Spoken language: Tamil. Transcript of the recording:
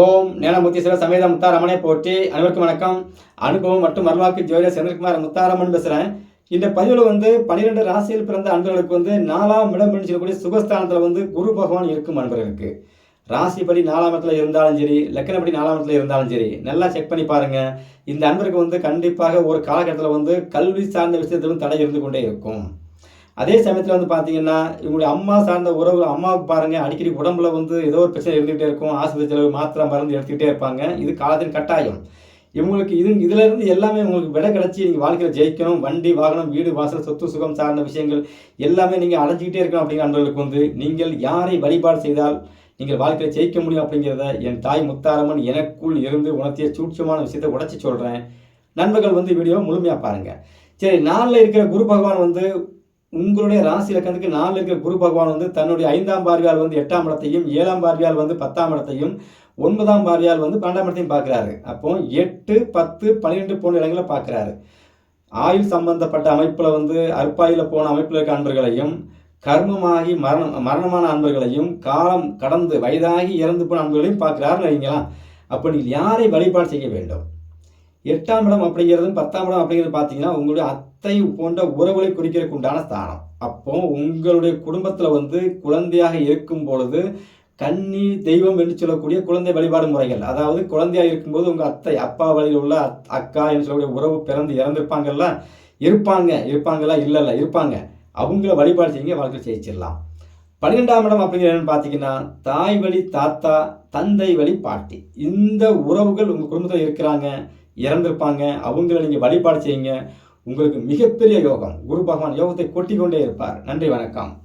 ஓம் ஞானமுத்தீஸ்வர சமேத முத்தாரம்மனை போற்றி அனைவருக்கும் வணக்கம். அனுபவம் மற்றும் மருவாக்கு ஜோதிடர் செந்தில்குமார் முத்தாரம்மன் பேசுகிறேன் இந்த பதிவில் வந்து பன்னிரெண்டு ராசியில் பிறந்த அன்பர்களுக்கு வந்து நாலாம் இடம் சொல்லக்கூடிய சுகஸ்தானத்தில் வந்து குரு பகவான் இருக்கும் அன்பர்களுக்கு. ராசிப்படி நாலாம் இடத்துல இருந்தாலும் சரி லக்கணப்படி நாலாம் இடத்துல இருந்தாலும் சரி நல்லா செக் பண்ணி பாருங்க. இந்த அன்பருக்கு வந்து கண்டிப்பாக ஒரு காலகட்டத்தில் வந்து கல்வி சார்ந்த விஷயத்திலும் தடை இருந்து கொண்டே இருக்கும். அதே சமயத்தில் வந்து பார்த்தீங்கன்னா இவங்களுடைய அம்மா சார்ந்த உறவு அம்மாவுக்கு பாருங்க அடிக்கடி உடம்புல வந்து ஏதோ ஒரு பிரச்சனை இருந்துகிட்டே இருக்கும் ஆஸ்பத்திரி செலவு மாத்திரை மருந்து எடுத்துக்கிட்டே இருப்பாங்க. இது காலத்தின் கட்டாயம். இவங்களுக்கு இது இதிலிருந்து எல்லாமே உங்களுக்கு விட கிடைச்சி நீங்கள் வாழ்க்கையில் ஜெயிக்கணும். வண்டி வாகனம் வீடு வாசல் சொத்து சுகம் சார்ந்த விஷயங்கள் எல்லாமே நீங்கள் அடைஞ்சிக்கிட்டே இருக்கணும் அப்படிங்கிற அன்பர்களுக்கு வந்து நீங்கள் யாரை வழிபாடு செய்தால் நீங்கள் வாழ்க்கையில் ஜெயிக்க முடியும் அப்படிங்கிறத என் தாய் முத்தாரம்மன் எனக்குள் இருந்து உணர்த்திய சூட்சமான விஷயத்தை உடச்சி சொல்கிறேன் நண்பர்கள் வந்து வீடியோ முழுமையாக பாருங்கள் சரி நாளில் இருக்கிற குரு பகவான் வந்து உங்களுடைய ராசி இலக்கணத்துக்கு நாளில் இருக்கிற குரு பகவான் வந்து தன்னுடைய ஐந்தாம் பார்வையால் வந்து எட்டாம் இடத்தையும் ஏழாம் பார்வையால் வந்து பத்தாம் இடத்தையும் ஒன்பதாம் பார்வையால் வந்து பன்னெண்டாம் இடத்தையும் பார்க்குறாரு. அப்போ எட்டு பத்து பன்னிரெண்டு போன்ற இடங்களை பார்க்குறாரு. ஆயுள் சம்பந்தப்பட்ட அமைப்பில் வந்து அற்பாயில் போன அமைப்பில் இருக்க அன்பர்களையும் கர்மமாகி மரணம் மரணமான அன்பர்களையும் காலம் கடந்து வயதாகி இறந்து போன அன்பர்களையும் பார்க்குறாருன்னு வைங்களா அப்போ நீங்கள் யாரை வழிபாடு செய்ய வேண்டும்? எட்டாம் இடம் அப்படிங்கிறதும் பத்தாம் இடம் அப்படிங்கிறது பார்த்தீங்கன்னா உங்களுடைய அத்தை போன்ற உறவுகளை குறிக்கிறதுக்கு உண்டான ஸ்தானம். அப்போ உங்களுடைய குடும்பத்தில் வந்து குழந்தையாக இருக்கும் பொழுது கன்னி தெய்வம் என்று சொல்லக்கூடிய குழந்தை வழிபாடு முறைகள் அதாவது குழந்தையாக இருக்கும்போது உங்கள் அத்தை அப்பா வழியில் உள்ள அக்கா என்று சொல்லக்கூடிய உறவு பிறந்து இறந்துருப்பாங்கல்ல இருப்பாங்க இருப்பாங்களா இல்லைல்ல இருப்பாங்க. அவங்கள வழிபாடு செய்யுங்க வாழ்க்கை ஜெயிச்சிடலாம். பன்னிரெண்டாம் இடம் அப்படிங்கிற என்னன்னு பார்த்தீங்கன்னா தாய் வழி தாத்தா தந்தை வழி பாட்டி. இந்த உறவுகள் உங்கள் குடும்பத்தில் இருக்கிறாங்க இறந்திருப்பாங்க. அவங்கள நீங்கள் வழிபாடு செய்யுங்க. உங்களுக்கு மிகப்பெரிய யோகம். குரு பகவான் யோகத்தை கொட்டி கொண்டே இருப்பார். நன்றி வணக்கம்.